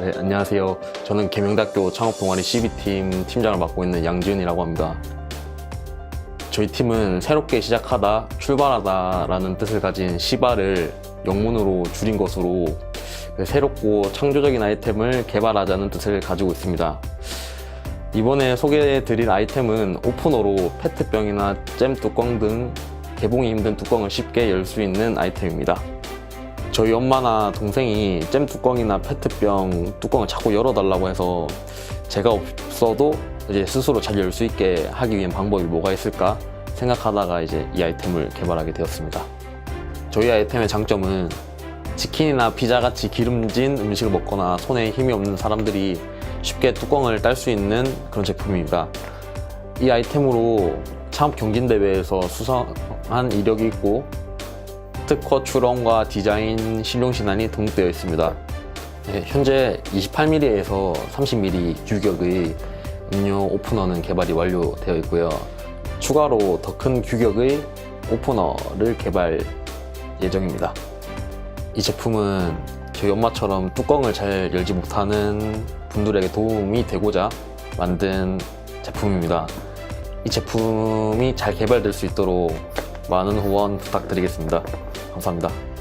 네, 안녕하세요. 저는 계명대학교 창업동아리 CB팀 팀장을 맡고 있는 양지은이라고 합니다. 저희 팀은 새롭게 시작하다, 출발하다라는 뜻을 가진 시바를 영문으로 줄인 것으로 새롭고 창조적인 아이템을 개발하자는 뜻을 가지고 있습니다. 이번에 소개해드릴 아이템은 오프너로 페트병이나 잼 뚜껑 등 개봉이 힘든 뚜껑을 쉽게 열 수 있는 아이템입니다. 저희 엄마나 동생이 잼 뚜껑이나 페트병 뚜껑을 자꾸 열어달라고 해서 제가 없어도 이제 스스로 잘 열 수 있게 하기 위한 방법이 뭐가 있을까 생각하다가 이제 이 아이템을 개발하게 되었습니다. 저희 아이템의 장점은 치킨이나 피자 같이 기름진 음식을 먹거나 손에 힘이 없는 사람들이 쉽게 뚜껑을 딸 수 있는 그런 제품입니다. 이 아이템으로 창업 경진대회에서 수상한 이력이 있고 특허 출원과 디자인 실용 신안이 등록되어 있습니다. 네, 현재 28mm에서 30mm 규격의 음료 오프너는 개발이 완료되어 있고요. 추가로 더 큰 규격의 오프너를 개발 예정입니다. 이 제품은 저희 엄마처럼 뚜껑을 잘 열지 못하는 분들에게 도움이 되고자 만든 제품입니다. 이 제품이 잘 개발될 수 있도록 많은 후원 부탁드리겠습니다. 감사합니다.